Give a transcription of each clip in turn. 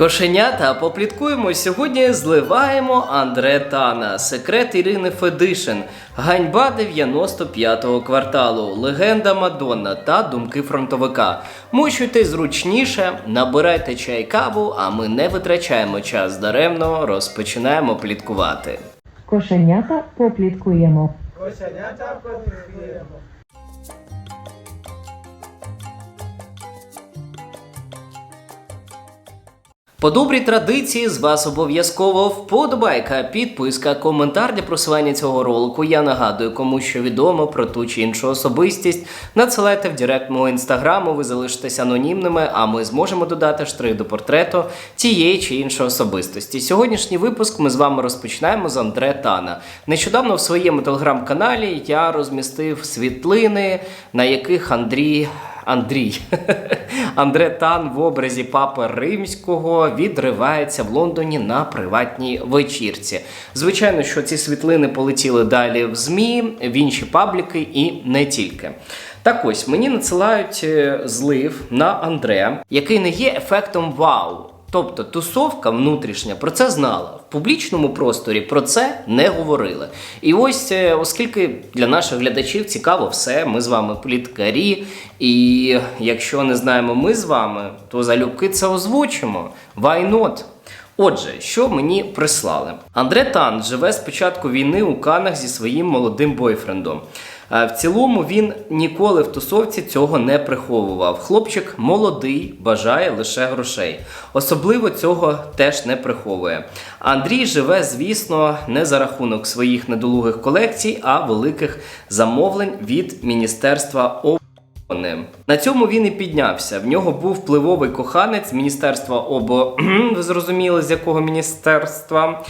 Кошенята, попліткуємо. Сьогодні зливаємо Андре Тана, секрет Ірини Федишин, ганьба 95-го кварталу, легенда Мадонна та думки фронтовика. Мучуйте зручніше, набирайте чай каву, а ми не витрачаємо час даремно, розпочинаємо пліткувати. Кошенята попліткуємо. Кошенята потрібно. По добрій традиції з вас обов'язково вподобайка, підписка, коментар для просування цього ролику. Я нагадую, кому що відомо про ту чи іншу особистість. Надсилайте в директ мого інстаграму, ви залишитесь анонімними, а ми зможемо додати штрих до портрету тієї чи іншої особистості. Сьогоднішній випуск ми з вами розпочинаємо з Андре Тана. Нещодавно в своєму телеграм-каналі я розмістив світлини, на яких Андрій. Андрій Андре Тан в образі папи римського відривається в Лондоні на приватній вечірці. Звичайно, що ці світлини полетіли далі в ЗМІ, в інші пабліки і не тільки. Так ось мені надсилають е, злив на Андре, який не є ефектом вау. Тобто тусовка внутрішня про це знала. Публічному просторі про це не говорили. І ось, е, оскільки для наших глядачів цікаво все, ми з вами пліткарі, і якщо не знаємо ми з вами, то залюбки це озвучимо. Why not? Отже, що мені прислали? Андре Тан живе з початку війни у Канах зі своїм молодим бойфрендом. Е, В цілому він ніколи в тусовці цього не приховував. Хлопчик молодий, бажає лише грошей. Особливо цього теж не приховує. Андрій живе, звісно, не за рахунок своїх недолугих колекцій, а великих замовлень від Міністерства оборони. На цьому він і піднявся. В нього був впливовий коханець Міністерства обо... ви зрозуміли, з якого міністерства.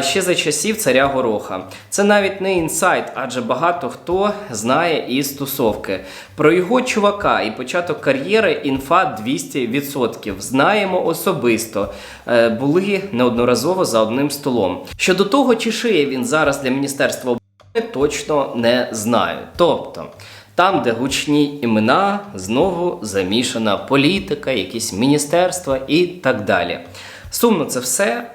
Ще за часів царя Гороха. Це навіть не інсайт, адже багато хто знає із тусовки. Про його чувака і початок кар'єри інфа 200%. Знаємо особисто. Е, Були неодноразово за одним столом. Щодо того, чи шиє він зараз для Міністерства точно не знаю. Тобто. Там, де гучні імена, знову замішана політика, якісь міністерства і так далі. Сумно це все.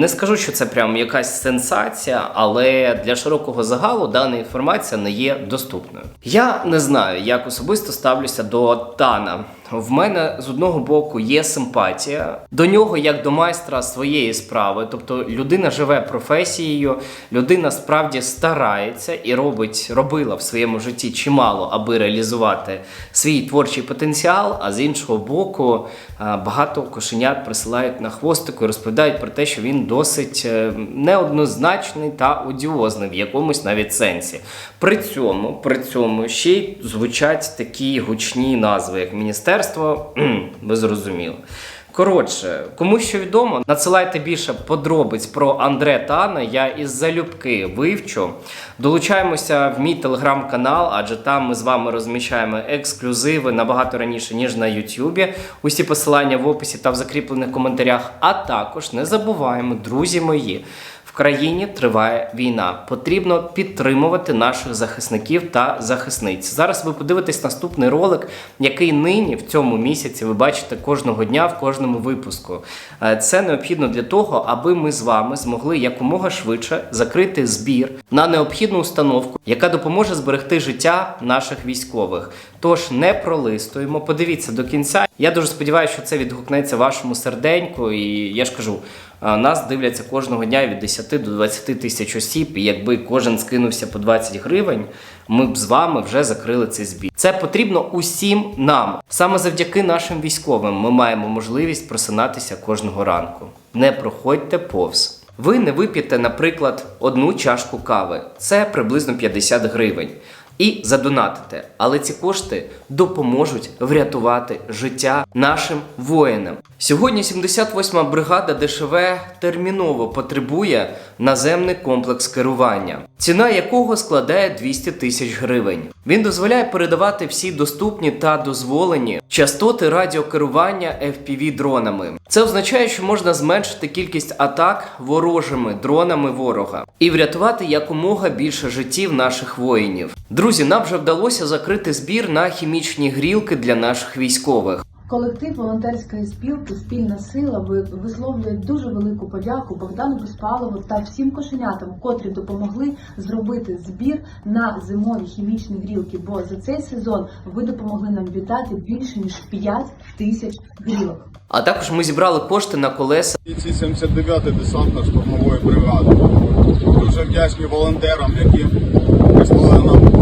Не скажу, що це прям якась сенсація, але для широкого загалу дана інформація не є доступною. Я не знаю, як особисто ставлюся до Тана. В мене з одного боку є симпатія до нього як до майстра своєї справи. Тобто людина живе професією, людина справді старається і робить, робила в своєму житті чимало, аби реалізувати свій творчий потенціал. А з іншого боку, багато кошенят присилають на хвостику і розповідають про те, що він досить е, неоднозначний та одіозний в якомусь навіть сенсі. При цьому, при цьому ще й звучать такі гучні назви, як міністерство. Кхм, Ви зрозуміли. Коротше, кому що відомо, надсилайте більше подробиць про Андре Тана. Я із залюбки вивчу. Долучаємося в мій телеграм-канал, адже там ми з вами розміщаємо ексклюзиви набагато раніше, ніж на Ютубі. Усі посилання в описі та в закріплених коментарях. А також не забуваємо, друзі мої. В країні триває війна. Потрібно підтримувати наших захисників та захисниць. Зараз ви подивитесь наступний ролик, який нині в цьому місяці ви бачите кожного дня в кожному випуску. Е, Це необхідно для того, аби ми з вами змогли якомога швидше закрити збір на необхідну установку, яка допоможе зберегти життя наших військових. Тож не пролистуємо, подивіться до кінця. Я дуже сподіваюся, що це відгукнеться вашому серденьку, і я ж кажу. Нас дивляться кожного дня від 10 до 20 тисяч осіб, і якби кожен скинувся по 20 гривень, ми б з вами вже закрили цей збір. Це потрібно усім нам. Саме завдяки нашим військовим ми маємо можливість просинатися кожного ранку. Не проходьте повз. Ви не вип'єте, наприклад, одну чашку кави. Це приблизно 50 гривень. І задонатите. Але ці кошти допоможуть врятувати життя нашим воїнам. Сьогодні 78-ма бригада ДШВ терміново потребує наземний комплекс керування, ціна якого складає 200 тисяч гривень. Він дозволяє передавати всі доступні та дозволені частоти радіокерування FPV дронами. Це означає, що можна зменшити кількість атак ворожими дронами ворога і врятувати якомога більше життів наших воїнів. Друзі, нам вже вдалося закрити збір на хімічні грілки для наших військових. Колектив волонтерської спілки Спільна сила висловлює дуже велику подяку Богдану Безпалову та всім кошенятам, котрі допомогли зробити збір на зимові хімічні грілки. Бо за цей сезон ви допомогли нам віддати більше ніж 5 тисяч грілок. А також ми зібрали кошти на колеса Бійці 79-ї десантно-штурмової бригади. Дуже вдячні волонтерам, які прислали нам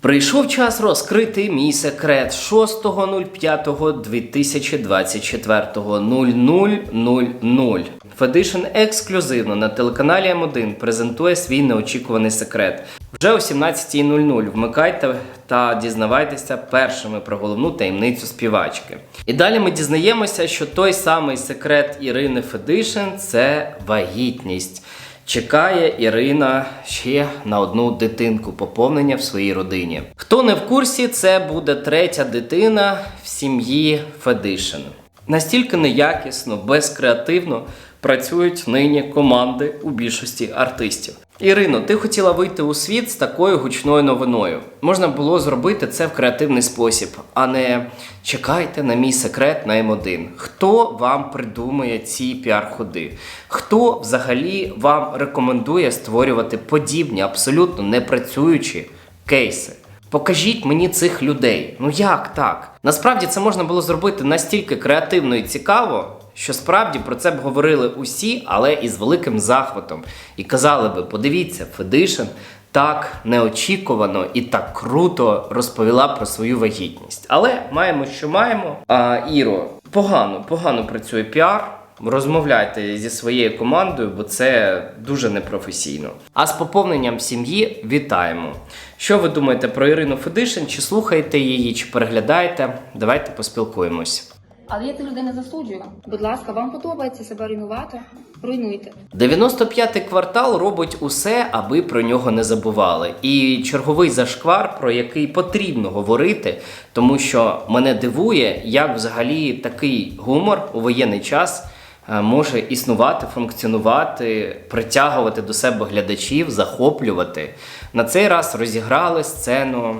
Прийшов час розкрити мій секрет 6.05.2024 00.00. Федишн ексклюзивно на телеканалі М1 презентує свій неочікуваний секрет. Вже о 17.00 вмикайте та дізнавайтеся першими про головну таємницю співачки. І далі ми дізнаємося, що той самий секрет Ірини Федишин це вагітність. Чекає Ірина ще на одну дитинку поповнення в своїй родині. Хто не в курсі, це буде третя дитина в сім'ї Федишин. Настільки неякісно, безкреативно працюють нині команди у більшості артистів. Ірино, ти хотіла вийти у світ з такою гучною новиною. Можна було зробити це в креативний спосіб, а не чекайте на мій секрет на М1. Хто вам придумує ці піар-ходи? Хто взагалі вам рекомендує створювати подібні, абсолютно непрацюючі кейси? Покажіть мені цих людей. Ну як так? Насправді це можна було зробити настільки креативно і цікаво, що справді про це б говорили усі, але із великим захватом. І казали би: подивіться, Федишин так неочікувано і так круто розповіла про свою вагітність. Але маємо, що маємо. А Іро, погано, погано працює піар. Розмовляйте зі своєю командою, бо це дуже непрофесійно. А з поповненням сім'ї вітаємо. Що ви думаєте про Ірину Федишин? Чи слухаєте її, чи переглядаєте? Давайте поспілкуємось. Але я цих людей не засуджую. Будь ласка, вам подобається себе руйнувати? Руйнуйте. 95-й квартал робить усе, аби про нього не забували. І черговий зашквар, про який потрібно говорити, тому що мене дивує, як взагалі такий гумор у воєнний час е, може існувати, функціонувати, притягувати до себе глядачів, захоплювати. На цей раз розіграли сцену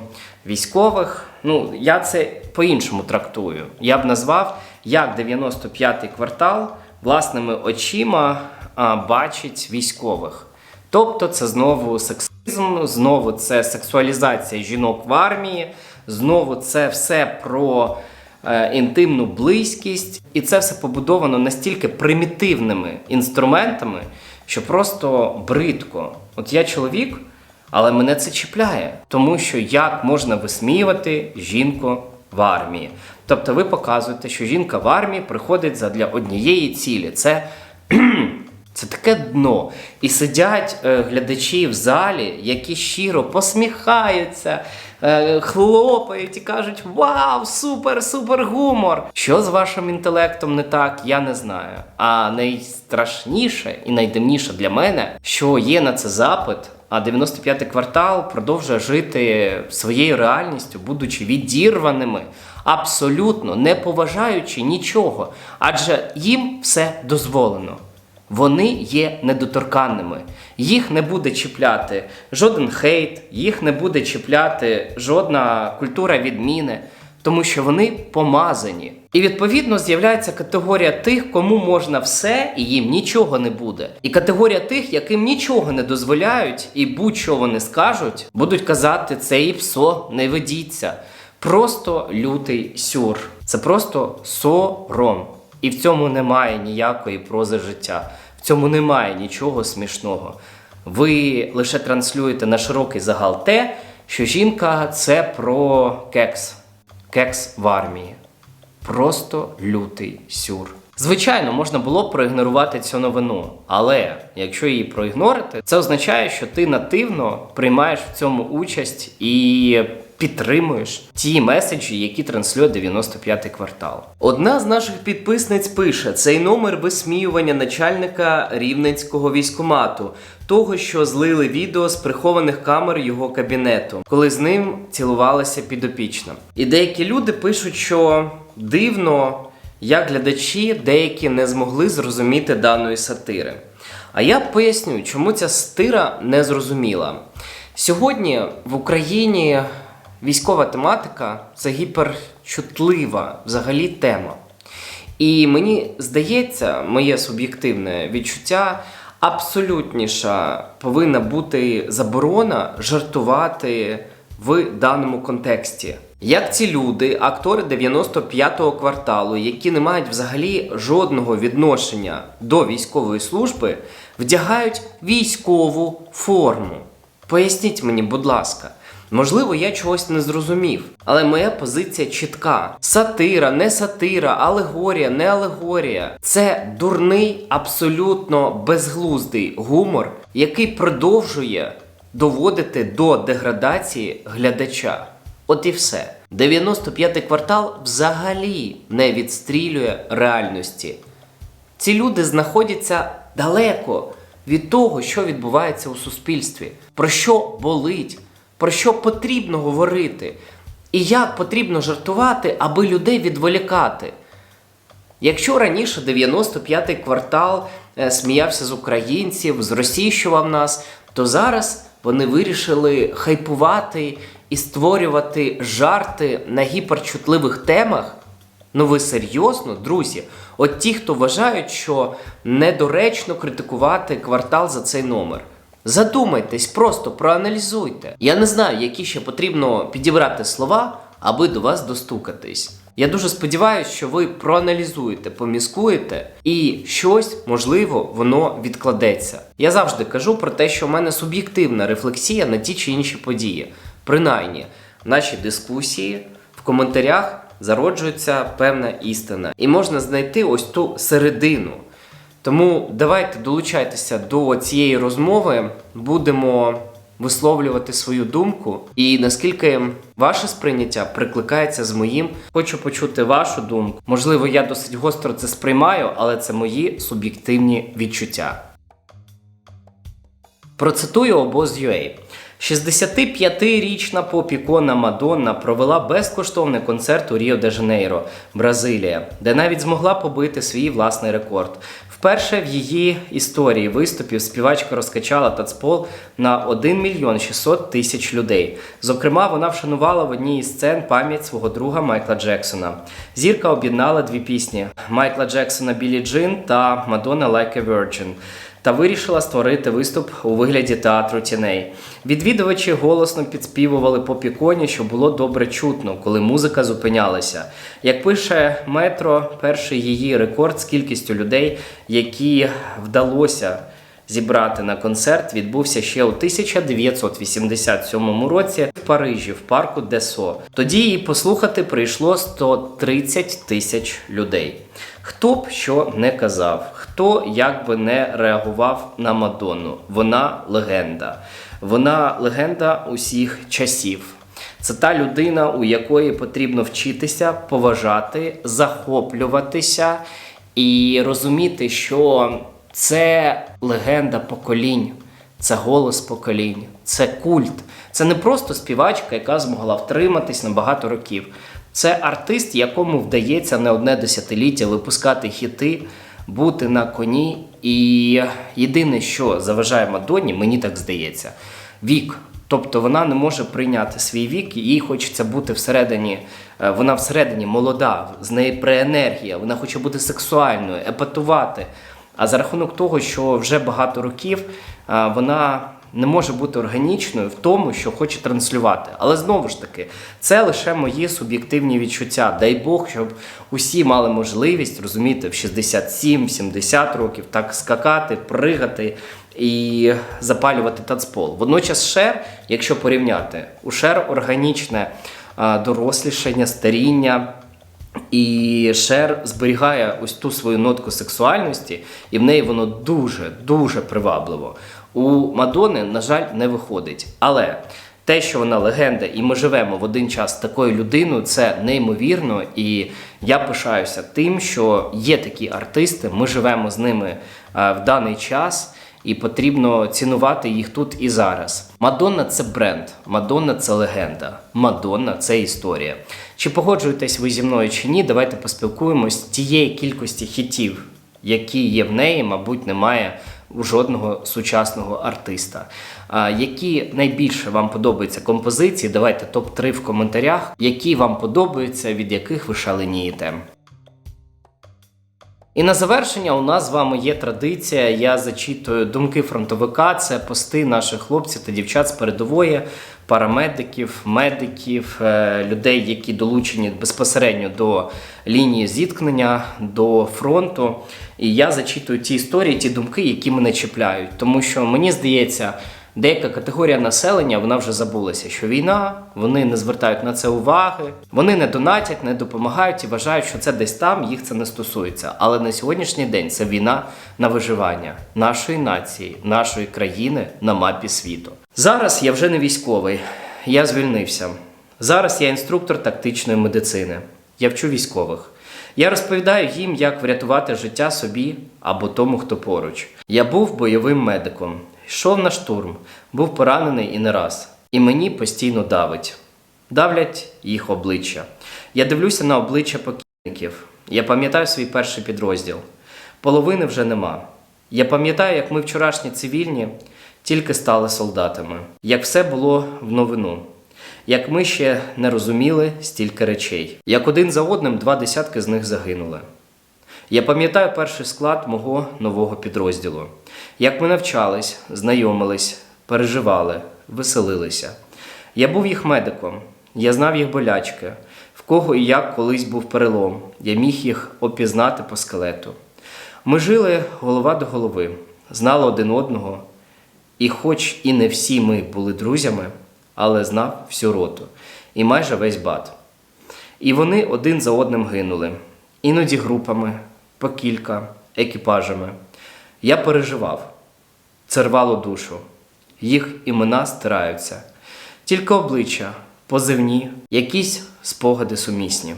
військових. Ну, я це по-іншому трактую. Я б назвав, як 95-й квартал власними очима а, бачить військових. Тобто це знову сексизм, знову це сексуалізація жінок в армії, знову це все про е, інтимну близькість, і це все побудовано настільки примітивними інструментами, що просто бридко. От я чоловік, але мене це чіпляє, тому що як можна висміювати жінку в армії? Тобто ви показуєте, що жінка в армії приходить задля однієї цілі. Це це таке дно. І сидять е, глядачі в залі, які щиро посміхаються, хлопають і кажуть: Вау, супер, супер гумор! Що з вашим інтелектом не так, я не знаю. А найстрашніше і найдивніше для мене, що є на це запит. А 95-й квартал продовжує жити своєю реальністю, будучи відірваними, абсолютно не поважаючи нічого, адже їм все дозволено. Вони є недоторканними. Їх не буде чіпляти жоден хейт, їх не буде чіпляти жодна культура відміни, тому що вони помазані. І відповідно з'являється категорія тих, кому можна все і їм нічого не буде. І категорія тих, яким нічого не дозволяють, і будь-що вони скажуть, будуть казати, це і псо не ведіться. Просто лютий сюр. Це просто сором. І в цьому немає ніякої прози життя. В цьому немає нічого смішного. Ви лише транслюєте на широкий загал те, що жінка це про кекс. Кекс в армії. Просто лютий сюр. Звичайно, можна було проігнорувати цю новину, але якщо її проігнорити, це означає, що ти нативно приймаєш в цьому участь і підтримуєш ті меседжі, які транслює 95-й квартал. Одна з наших підписниць пише: цей номер висміювання начальника рівненського військомату, того, що злили відео з прихованих камер його кабінету, коли з ним цілувалася підопічна. І деякі люди пишуть, що дивно, як глядачі деякі не змогли зрозуміти даної сатири. А я поясню, чому ця сатира не зрозуміла. Сьогодні в Україні військова тематика це гіперчутлива взагалі тема. І мені здається, моє суб'єктивне відчуття абсолютніша повинна бути заборона жартувати в даному контексті. Як ці люди, актори 95-го кварталу, які не мають взагалі жодного відношення до військової служби, вдягають військову форму. Поясніть мені, будь ласка. Можливо, я чогось не зрозумів, але моя позиція чітка: сатира, не сатира, алегорія, не алегорія. Це дурний, абсолютно безглуздий гумор, який продовжує доводити до деградації глядача. От і все. 95-й квартал взагалі не відстрілює реальності. Ці люди знаходяться далеко від того, що відбувається у суспільстві, про що болить, про що потрібно говорити, і як потрібно жартувати, аби людей відволікати. Якщо раніше 95-й квартал е, сміявся з українців, зросійщував нас, то зараз вони вирішили хайпувати і створювати жарти на гіперчутливих темах. Ну ви серйозно, друзі? От ті, хто вважають, що недоречно критикувати квартал за цей номер. Задумайтесь, просто проаналізуйте. Я не знаю, які ще потрібно підібрати слова, аби до вас достукатись. Я дуже сподіваюся, що ви проаналізуєте, поміскуєте, і щось, можливо, воно відкладеться. Я завжди кажу про те, що в мене суб'єктивна рефлексія на ті чи інші події. Принаймні, наші дискусії в коментарях зароджується певна істина, і можна знайти ось ту середину. Тому давайте долучайтеся до цієї розмови, будемо висловлювати свою думку. І наскільки ваше сприйняття прикликається з моїм, хочу почути вашу думку. Можливо, я досить гостро це сприймаю, але це мої суб'єктивні відчуття. Процитую обоз UA. 65-річна попікона Мадонна провела безкоштовний концерт у Ріо де Жанейро, Бразилія, де навіть змогла побити свій власний рекорд. Вперше в її історії виступів співачка розкачала тацпол на 1 мільйон 600 тисяч людей. Зокрема, вона вшанувала в одній із сцен пам'ять свого друга Майкла Джексона. Зірка об'єднала дві пісні: Майкла Джексона Білі Джин та Мадонна Like a Virgin та вирішила створити виступ у вигляді театру тіней. Відвідувачі голосно підспівували по піконі, що було добре чутно, коли музика зупинялася. Як пише метро, перший її рекорд з кількістю людей, які вдалося зібрати на концерт, відбувся ще у 1987 році в Парижі, в парку Десо. Тоді її послухати прийшло 130 тисяч людей. Хто б що не казав, хто як би не реагував на Мадонну, вона легенда. Вона легенда усіх часів. Це та людина, у якої потрібно вчитися, поважати, захоплюватися і розуміти, що це легенда поколінь, це голос поколінь, це культ. Це не просто співачка, яка змогла втриматись на багато років. Це артист, якому вдається не одне десятиліття випускати хіти, бути на коні. І єдине, що заважає Мадонні, мені так здається, вік. Тобто вона не може прийняти свій вік, їй хочеться бути всередині, е, вона всередині молода, з неї преенергія, вона хоче бути сексуальною, епатувати. А за рахунок того, що вже багато років е, вона не може бути органічною в тому, що хоче транслювати. Але знову ж таки, це лише мої суб'єктивні відчуття. Дай Бог, щоб усі мали можливість розуміти в 67-70 років так скакати, пригати і запалювати тацпол. Водночас шер, якщо порівняти, у шер органічне дорослішання, старіння. І Шер зберігає ось ту свою нотку сексуальності, і в неї воно дуже дуже привабливо. У Мадони, на жаль, не виходить. Але Те, що вона легенда, і ми живемо в один час такою людиною, це неймовірно. І я пишаюся тим, що є такі артисти. Ми живемо з ними е, в даний час, і потрібно цінувати їх тут і зараз. Мадонна це бренд, Мадонна це легенда, Мадонна це історія. Чи погоджуєтесь ви зі мною чи ні? Давайте поспілкуємось тієї кількості хітів, які є в неї, мабуть, немає жодного сучасного артиста. Які найбільше вам подобаються композиції? Давайте топ-3 в коментарях, які вам подобаються, від яких ви шаленієте. І на завершення у нас з вами є традиція. Я зачитую думки фронтовика. Це пости наших хлопців та дівчат з передової, парамедиків, медиків, е, людей, які долучені безпосередньо до лінії зіткнення, до фронту. І я зачитую ті історії, ті думки, які мене чіпляють. Тому що мені здається, деяка категорія населення вона вже забулася, що війна, вони не звертають на це уваги, вони не донатять, не допомагають і вважають, що це десь там, їх це не стосується. Але на сьогоднішній день це війна на виживання нашої нації, нашої країни на мапі світу. Зараз я вже не військовий, я звільнився. Зараз я інструктор тактичної медицини. Я вчу військових. Я розповідаю їм, як врятувати життя собі або тому, хто поруч. Я був бойовим медиком, йшов на штурм, був поранений і не раз. І мені постійно давить. Давлять їх обличчя. Я дивлюся на обличчя покійників. Я пам'ятаю свій перший підрозділ. Половини вже нема. Я пам'ятаю, як ми вчорашні цивільні тільки стали солдатами, як все було в новину як ми ще не розуміли стільки речей. Як один за одним два десятки з них загинули. Я пам'ятаю перший склад мого нового підрозділу. Як ми навчались, знайомились, переживали, веселилися. Я був їх медиком, я знав їх болячки, в кого і як колись був перелом. Я міг їх опізнати по скелету. Ми жили голова до голови, знали один одного, і хоч і не всі ми були друзями, але знав всю роту і майже весь бат. І вони один за одним гинули, іноді групами, по кілька, екіпажами. Я переживав, це рвало душу. Їх імена стираються, тільки обличчя, позивні, якісь спогади сумісні.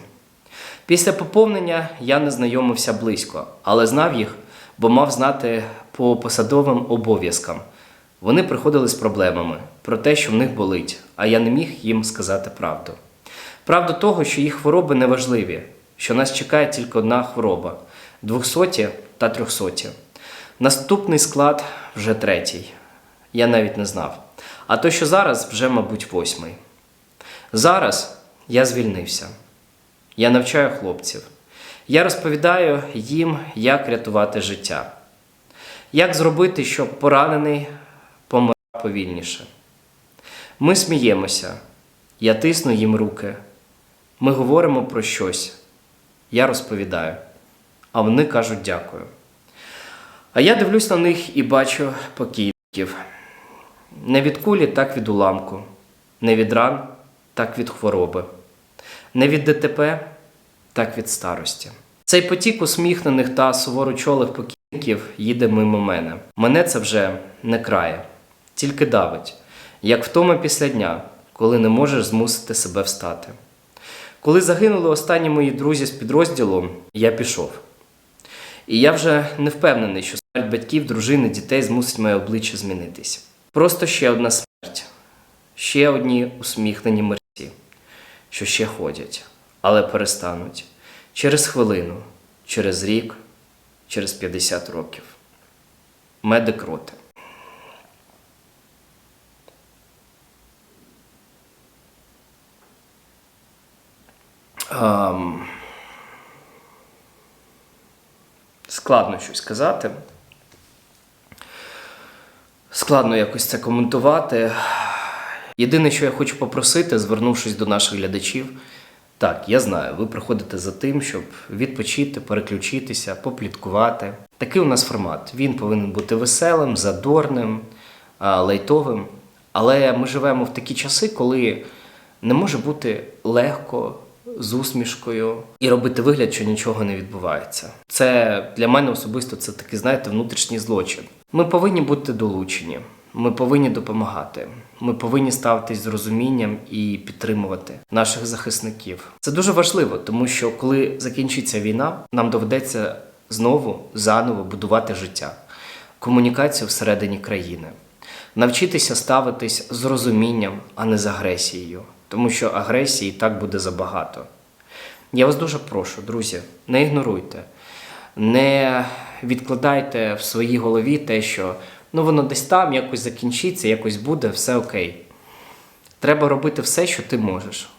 Після поповнення я не знайомився близько, але знав їх, бо мав знати по посадовим обов'язкам. Вони приходили з проблемами про те, що в них болить, а я не міг їм сказати правду. Правду того, що їх хвороби не важливі, що нас чекає тільки одна хвороба двохсоті та трьохсоті. Наступний склад вже третій. Я навіть не знав. А то, що зараз вже, мабуть, восьмий. Зараз я звільнився. Я навчаю хлопців. Я розповідаю їм, як рятувати життя. Як зробити, щоб поранений повільніше. Ми сміємося, я тисну їм руки. Ми говоримо про щось. Я розповідаю, а вони кажуть дякую. А я дивлюсь на них і бачу покійників. Не від кулі, так від уламку, не від ран, так від хвороби, не від ДТП, так від старості. Цей потік усміхнених та суворочолих покійників їде мимо мене. Мене це вже не крає, тільки давить, як втома після дня, коли не можеш змусити себе встати. Коли загинули останні мої друзі з підрозділу, я пішов. І я вже не впевнений, що смерть батьків, дружини, дітей змусить моє обличчя змінитись. Просто ще одна смерть, ще одні усміхнені мерці, що ще ходять, але перестануть через хвилину, через рік, через 50 років. Медик роти. Ам, Складно щось сказати. Складно якось це коментувати. Єдине, що я хочу попросити, звернувшись до наших глядачів, так, я знаю, ви приходите за тим, щоб відпочити, переключитися, попліткувати. Такий у нас формат. Він повинен бути веселим, задорним, лайтовим. Але ми живемо в такі часи, коли не може бути легко, з усмішкою і робити вигляд, що нічого не відбувається. Це для мене особисто це такий, знаєте, внутрішній злочин. Ми повинні бути долучені. Ми повинні допомагати. Ми повинні ставитись з розумінням і підтримувати наших захисників. Це дуже важливо, тому що коли закінчиться війна, нам доведеться знову заново будувати життя, комунікацію всередині країни, навчитися ставитись з розумінням, а не з агресією, тому що агресії так буде забагато. Я вас дуже прошу, друзі, не ігноруйте, не відкладайте в своїй голові те, що ну воно десь там якось закінчиться, якось буде, все окей. Треба робити все, що ти можеш.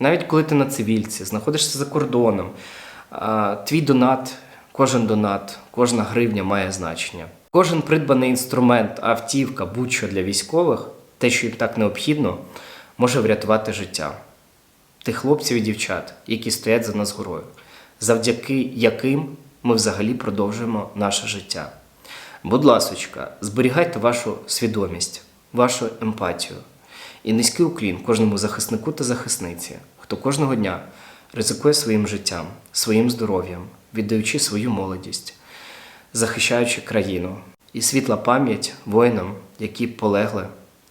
Навіть коли ти на цивільці, знаходишся за кордоном, твій донат, кожен донат, кожна гривня має значення. Кожен придбаний інструмент, автівка, будь-що для військових, те, що їм так необхідно, може врятувати життя тих хлопців і дівчат, які стоять за нас горою, завдяки яким ми взагалі продовжуємо наше життя. Будь ласочка, зберігайте вашу свідомість, вашу емпатію і низький уклін кожному захиснику та захисниці, хто кожного дня ризикує своїм життям, своїм здоров'ям, віддаючи свою молодість, захищаючи країну, і світла пам'ять воїнам, які полегли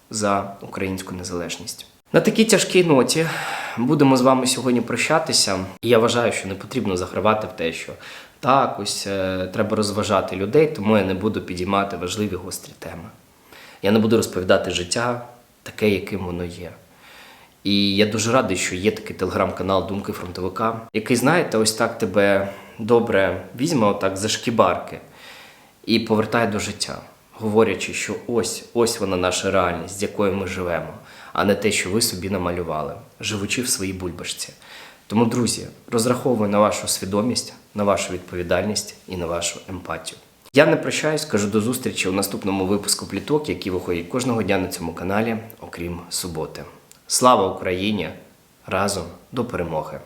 за українську незалежність. На такій тяжкій ноті будемо з вами сьогодні прощатися. Я вважаю, що не потрібно загравати в те, що так, ось е, треба розважати людей, тому я не буду підіймати важливі гострі теми. Я не буду розповідати життя таке, яким воно є. І я дуже радий, що є такий телеграм-канал Думки фронтовика, який, знаєте, ось так тебе добре візьме отак за шкібарки і повертає до життя, говорячи, що ось ось вона наша реальність, з якою ми живемо, а не те, що ви собі намалювали, живучи в своїй бульбашці. Тому, друзі, розраховую на вашу свідомість, на вашу відповідальність і на вашу емпатію. Я не прощаюсь, кажу до зустрічі у наступному випуску пліток, які виходять кожного дня на цьому каналі, окрім суботи. Слава Україні! Разом до перемоги!